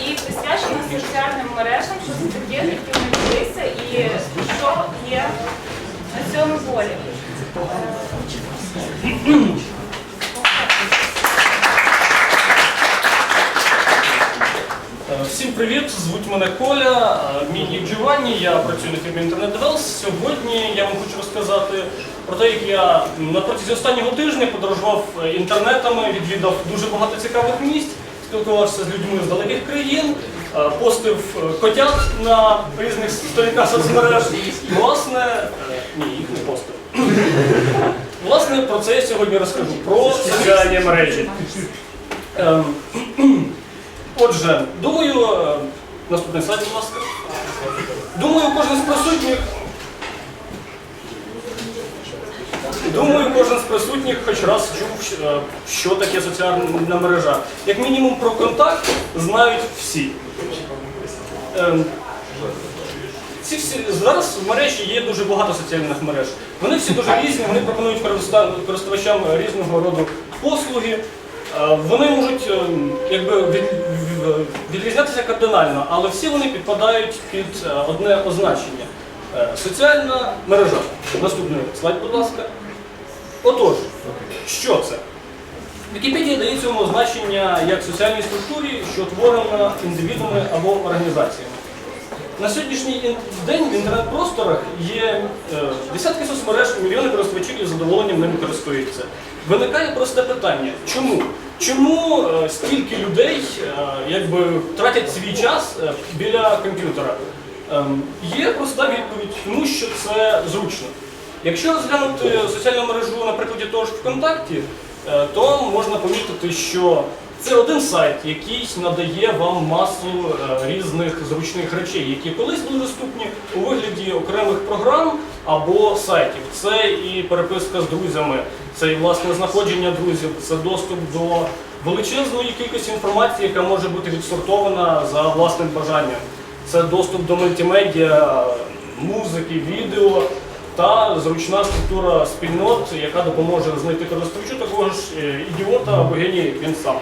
і присвячена соціальним мережам, що це таке, які вони відбулися, і що є на цьому полі. Е, Всім привіт! Звуть мене Коля, е, мій нік Джованні, я працюю на фірмі Internet Devels. Сьогодні я вам хочу розказати про те, як я на протязі останнього тижня подорожував е, інтернетами, відвідав дуже багато цікавих місць, спілкувався з людьми з далеких країн, е, постив е, котят на різних сторінках соцмереж. І, власне, е, ні, їх не постив. Власне, про це я сьогодні розкажу. Про соціальні мережі. Ем, Отже, думаю, наступний слайд, будь ласка. Думаю, кожен з присутніх. Думаю, кожен з присутніх хоч раз чув, е, що таке соціальна мережа. Як мінімум про контакт знають всі. Ем, ці всі зараз в мережі є дуже багато соціальних мереж. Вони всі дуже різні, вони пропонують користувачам різного роду послуги. Е, Вони можуть е, якби від- відрізнятися кардинально, але всі вони підпадають під е, одне означення. Е, Соціальна мережа. Наступний слайд, будь ласка. Отож, що це? Вікіпедія дає цьому означення як соціальній структурі, що утворена індивідами або організаціями. На сьогоднішній день в інтернет-просторах є е, десятки соцмереж, мільйони користувачів із задоволенням ними користуються. Виникає просте питання: чому? Чому е, стільки людей е, якби, тратять свій час біля комп'ютера? Ем, є проста відповідь, тому що це зручно. Якщо розглянути соціальну мережу на прикладі того ж ВКонтакті, е, то можна помітити, що це один сайт, який надає вам масу е, різних зручних речей, які колись були доступні у вигляді окремих програм або сайтів. Це і переписка з друзями, це і власне знаходження друзів, це доступ до величезної кількості інформації, яка може бути відсортована за власним бажанням. Це доступ до мультимедіа, музики, відео та зручна структура спільнот, яка допоможе знайти користувачу такого ж е, ідіота або генія, як він сам.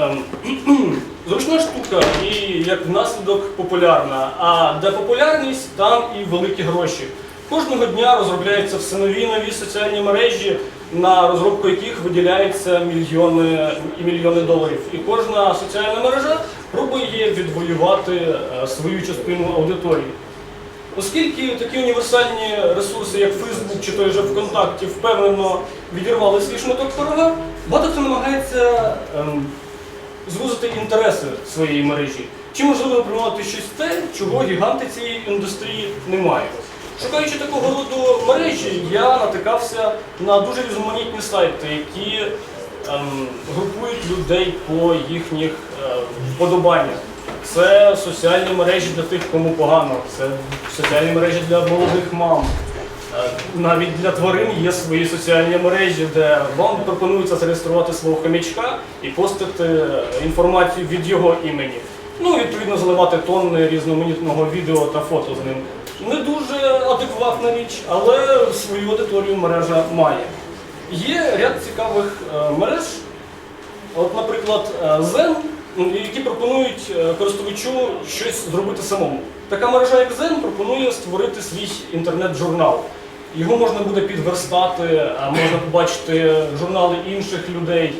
Ем, Зручна штука і як внаслідок популярна. А де популярність, там і великі гроші. Кожного дня розробляються все нові нові соціальні мережі, на розробку яких виділяються мільйони і мільйони доларів. І кожна соціальна мережа пробує відвоювати е, свою частину аудиторії. Оскільки такі універсальні ресурси, як Facebook чи той же ВКонтакті, впевнено відірвали свій шматок пирога, багато хто намагається ем, звузити інтереси своєї мережі. Чи можливо приймати щось те, чого гіганти цієї індустрії не мають. Шукаючи такого роду мережі, я натикався на дуже різноманітні сайти, які ем, групують людей по їхніх е, вподобаннях. Це соціальні мережі для тих, кому погано, це соціальні мережі для молодих мам. Е, Навіть для тварин є свої соціальні мережі, де вам пропонується зареєструвати свого хомячка і постити е, інформацію від його імені. Ну, відповідно, заливати тонни різноманітного відео та фото з ним. Не дуже адекватна річ, але свою аудиторію мережа має. Є ряд цікавих е, мереж, От, наприклад, Zen, які пропонують е, користувачу щось зробити самому. Така мережа, як Zen, пропонує створити свій інтернет-журнал. Його можна буде підверстати, а можна побачити журнали інших людей.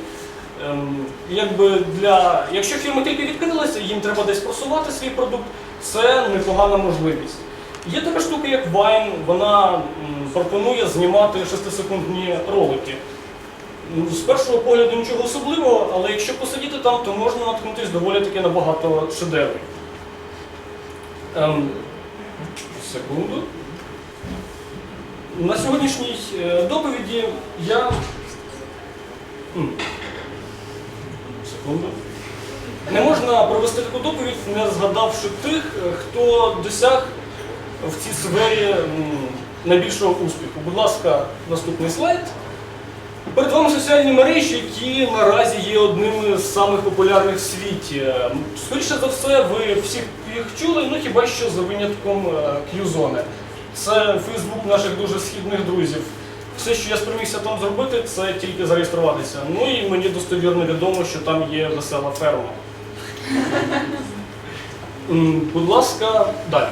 Ем, Якби для... Якщо фірма тільки відкрилася, їм треба десь просувати свій продукт, це непогана можливість. Є така штука, як Vine, вона пропонує знімати 6-секундні ролики. Ну, З першого погляду нічого особливого, але якщо посидіти там, то можна наткнутися доволі таки на багато шедеврів. Ем, секунду. На сьогоднішній е, доповіді я. Секунду. Не можна провести таку доповідь, не згадавши тих, е, хто досяг в цій сфері найбільшого успіху. Будь ласка, наступний слайд. Перед вами соціальні мережі, які наразі є одними з самих популярних в світі. Скоріше за все, ви всі їх чули, ну хіба що за винятком е, Qzone. Це Фейсбук наших дуже східних друзів. Все, що я спромігся там зробити, це тільки зареєструватися. Ну і мені достовірно відомо, що там є весела ферма. Будь ласка, далі.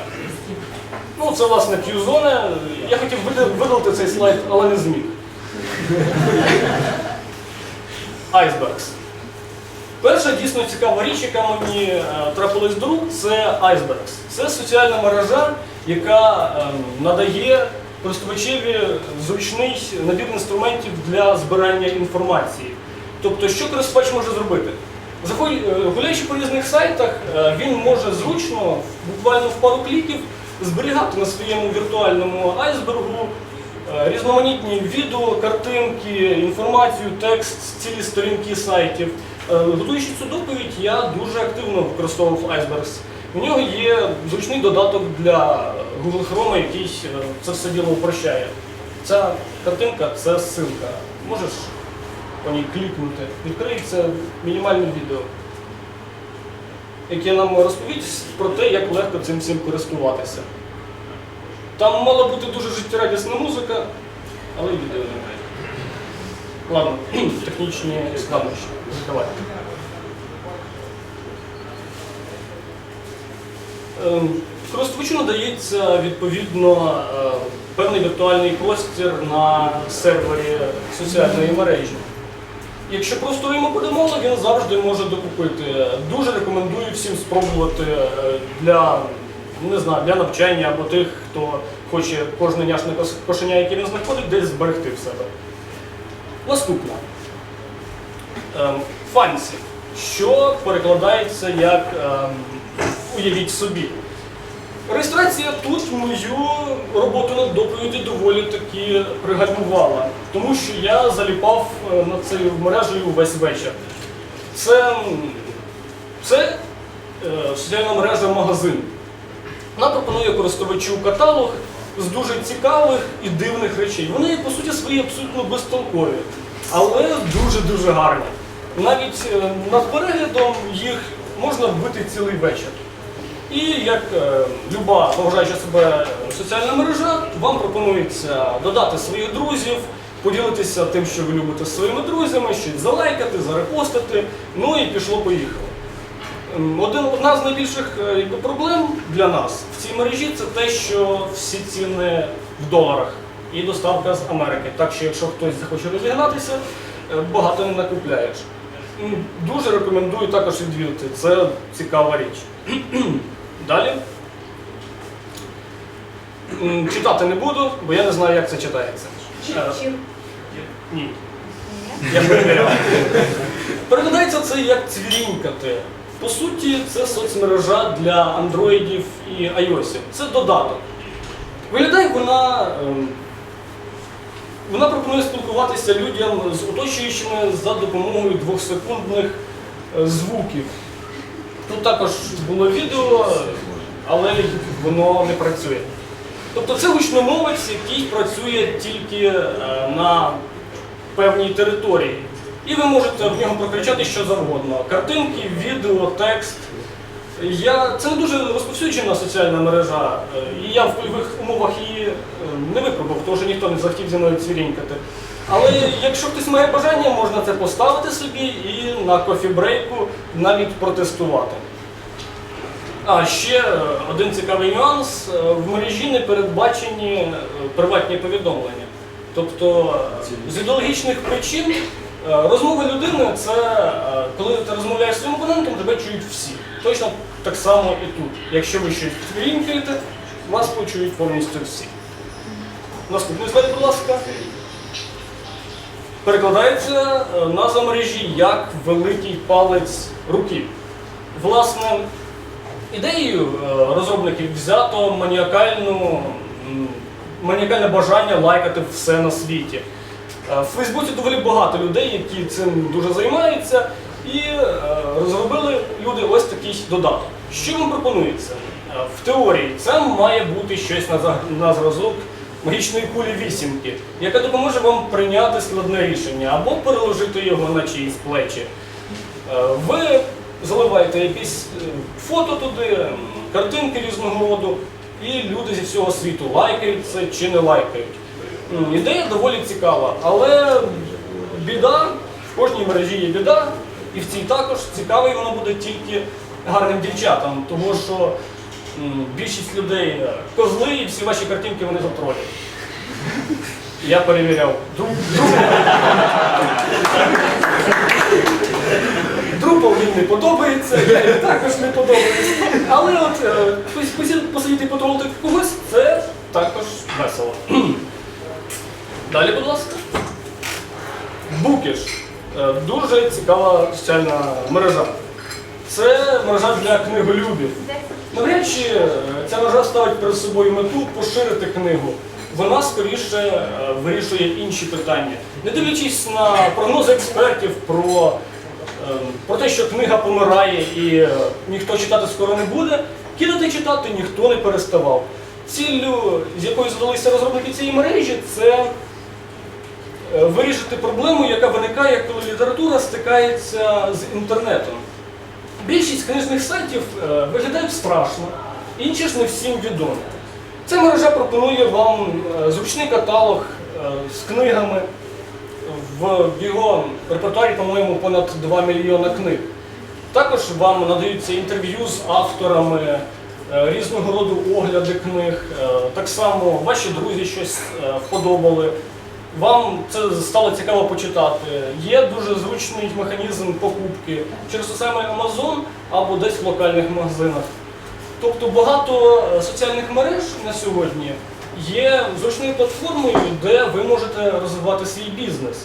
Ну, це власне Q-зона. Я хотів видалити цей слайд, але не зміг. Icebergs. Перша дійсно цікава річ, яка мені е, трапилась до рук, це Icebergs. Це соціальна мережа, яка ем, надає користувачеві зручний набір інструментів для збирання інформації. Тобто, що користувач може зробити? Е, Гуляючи по різних сайтах, е, він може зручно, буквально в пару кліків, зберігати на своєму віртуальному айсбергу різноманітні відео, картинки, інформацію, текст, цілі сторінки сайтів. Е, Готуючи цю доповідь, я дуже активно використовував Icebergs. У нього є зручний додаток для Google Chrome, який е, це все діло упрощає. Ця картинка це ссылка. Можеш по ній клікнути. Відкриється мінімальне відео, яке нам розповість про те, як легко цим всім користуватися. Там мала бути дуже життєрадісна музика, але відео немає. Ладно, технічні складнощі. Закривайте. Ем, Користувачу надається відповідно е, певний віртуальний простір на сервері соціальної мережі. Якщо просто йому подумало, він завжди може докупити. Дуже рекомендую всім спробувати е, для, не знаю, для навчання або тих, хто хоче кожне няшне кошеня, яке він знаходить, десь зберегти в себе. Наступне. Ем, Фансі, що перекладається як ем, уявіть собі. Реєстрація тут мою роботу над доповіді доволі таки пригальмувала, тому що я заліпав е, над цією мережею весь вечір. Це, це е, соціальна мережа магазин. Вона пропонує користувачу каталог з дуже цікавих і дивних речей. Вони, по суті, свої абсолютно безтолкові, але дуже-дуже гарні. Навіть е, над переглядом їх можна вбити цілий вечір. І як е, люба поважаюча себе соціальна мережа, вам пропонується додати своїх друзів, поділитися тим, що ви любите з своїми друзями, щось залайкати, зарепостити, ну і пішло-поїхало. Один, одна з найбільших е, якби, проблем для нас в цій мережі це те, що всі ціни в доларах і доставка з Америки. Так що якщо хтось захоче розігнатися, е, багато не накупляєш. Дуже рекомендую також відвідати. Це цікава річ. Далі. Читати не буду, бо я не знаю, як це читається. Е, Чим? Ні. Я перевіряв. Перекладається це як цвірінькати. По суті, це соцмережа для андроїдів і iOS. Це додаток. Виглядає вона. ем, Вона пропонує спілкуватися людям з оточуючими за допомогою двохсекундних е, звуків. Тут також було відео, але воно не працює. Тобто це гучномовець, який працює тільки е, на певній території. І ви можете в нього прокричати що завгодно. Картинки, відео, текст. Я, це дуже розповсюджена соціальна мережа, е, і я в польових умовах її е, не випробував, тому що ніхто не захотів зі мною цвірінькати. Але якщо хтось має бажання, можна це поставити собі і на кофі-брейку навіть протестувати. А ще е, один цікавий нюанс: в мережі не передбачені приватні повідомлення. Тобто з ідеологічних причин розмова людини це е, коли ти розмовляєш з своїм опонентом, тебе чують всі. Точно так само і тут. Якщо ви щось цвірінькаєте, вас почують повністю всі. Наступний слайд, будь ласка. Перекладається е, назва мережі як великий палець руки. Власне, ідеєю е, розробників взято маніакальне бажання лайкати все на світі. Е, В Фейсбуці доволі багато людей, які цим дуже займаються, і е, розробили люди ось такий додаток. Що вам пропонується? Е, В теорії це має бути щось на, зразок магічної кулі вісімки, яка допоможе вам прийняти складне рішення або переложити його на чиїсь плечі. Ви заливаєте якісь фото туди, картинки різного роду, і люди зі всього світу лайкають це чи не лайкають. М, Ідея доволі цікава, але біда, в кожній мережі є біда, і в цій також цікавий вона буде тільки гарним дівчатам, тому що більшість людей е, козли і всі ваші картинки вони затролять. Я перевіряв. Друг, він не подобається, я їм також не подобаюсь. Але от е, посидіти потролити когось це також весело. Далі, будь ласка. Букіш. Е, Дуже цікава соціальна мережа. Це мережа для книголюбів. Навряд чи ця мережа ставить перед собою мету поширити книгу. Вона скоріше е, вирішує інші питання. Не дивлячись на прогнози експертів про, е, про те, що книга помирає і е, ніхто читати скоро не буде, кидати читати ніхто не переставав. Ціллю, з якою задалися розробники цієї мережі, це вирішити проблему, яка виникає, коли література стикається з інтернетом. Більшість книжних сайтів е, виглядають страшно, інші ж не всім відомі. Ця мережа пропонує вам е, зручний каталог е, з книгами. В його репертуарі, по-моєму, понад 2 мільйона книг. Також вам надаються інтерв'ю з авторами, е, різного роду огляди книг. Е, Так само ваші друзі щось е, вподобали. Вам це стало цікаво почитати. Є дуже зручний механізм покупки через самий Amazon або десь в локальних магазинах. Тобто багато е, соціальних мереж на сьогодні є зручною платформою, де ви можете розвивати свій бізнес.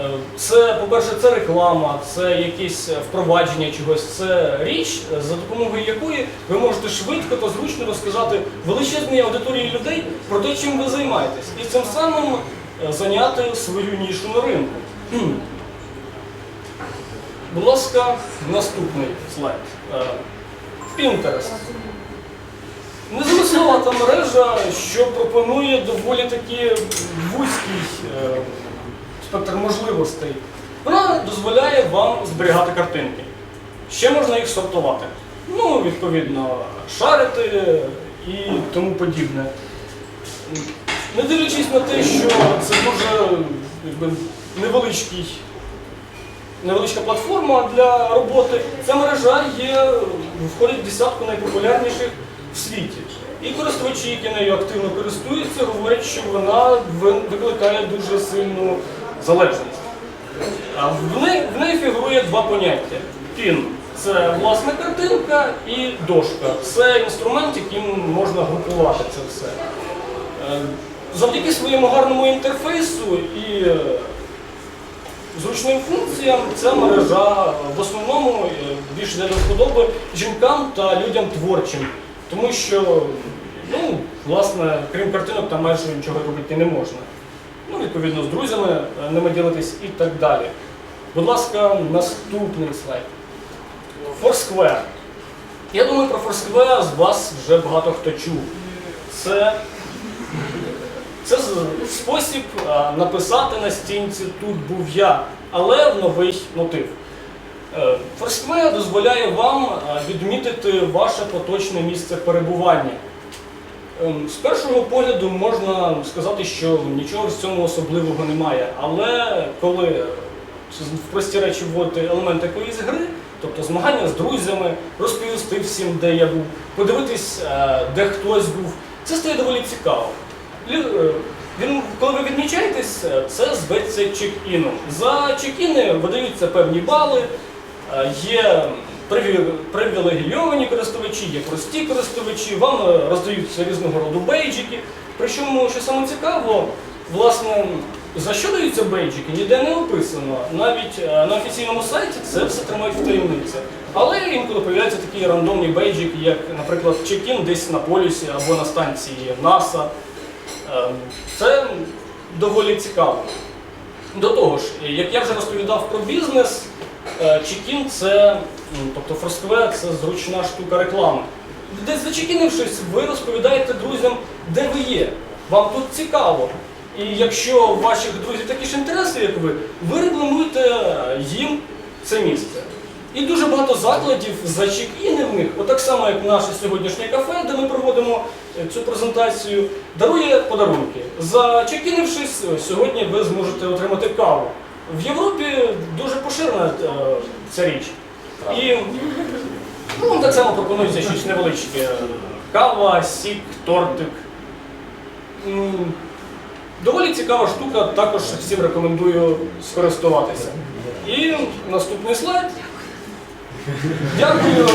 Е, Це, по-перше, це реклама, це якесь е, впровадження чогось, це річ, за допомогою якої ви можете швидко та зручно розказати величезній аудиторії людей про те, чим ви займаєтесь, і цим самим зайняти свою нішу на ринку. Будь ласка, наступний слайд. Е, Pinterest. Незамисловата мережа, що пропонує доволі таки вузький е, спектр можливостей. Вона дозволяє вам зберігати картинки. Ще можна їх сортувати. Ну, відповідно, шарити і тому подібне. Не дивлячись на те, що це дуже якби, невеличкий невеличка платформа для роботи. Ця мережа є, входить в десятку найпопулярніших в світі. І користувачі, які нею активно користуються, говорять, що вона викликає дуже сильну залежність. В неї, в неї фігурує два поняття. Пін це власна картинка і дошка. Це інструмент, яким можна групувати це все. Завдяки своєму гарному інтерфейсу і е, зручним функціям ця мережа в основному е, більш для вподоби жінкам та людям творчим. Тому що, ну, власне, крім картинок, там майже нічого робити не можна. Ну, відповідно, з друзями е, ними ділитись і так далі. Будь ласка, наступний слайд. Foursquare. Я думаю, про Foursquare з вас вже багато хто чув. Це це спосіб написати на стінці тут був я, але в новий мотив. Е, дозволяє вам відмітити ваше поточне місце перебування. Ем, З першого погляду можна сказати, що нічого в цьому особливого немає. Але коли е, в прості речі вводити елемент якоїсь гри, тобто змагання з друзями, розповісти всім, де я був, подивитись, е, де хтось був, це стає доволі цікаво. Е, Він, коли ви відмічаєтесь, е, це зветься чек-іном. За чек-іни видаються певні бали, е, є привілегійовані користувачі, є прості користувачі, вам роздаються різного роду бейджики. Причому, що саме цікаво, власне, за що даються бейджики, ніде не описано. Навіть на офіційному сайті це все тримають в таємниці. Але інколи появляються такі рандомні бейджики, як, наприклад, чек-ін десь на полюсі або на станції НАСА. Ем, Це доволі цікаво. До того ж, як я вже розповідав про бізнес, е, чекін це, тобто Foursquare це зручна штука реклами. Десь зачекінившись, ви розповідаєте друзям, де ви є. Вам тут цікаво. І якщо у ваших друзів такі ж інтереси, як ви, ви рекламуєте е, їм це місце. І дуже багато закладів за чек-іни в них, отак само, як наше сьогоднішнє кафе, де ми проводимо цю презентацію, дарує подарунки. Зачекінившись, е, сьогодні ви зможете отримати каву. В Європі дуже поширена е, ця річ. І Ну, вам так само пропонується щось невеличке. Кава, сік, тортик. М, Доволі цікава штука, також всім рекомендую скористуватися. І наступний слайд. Дякую.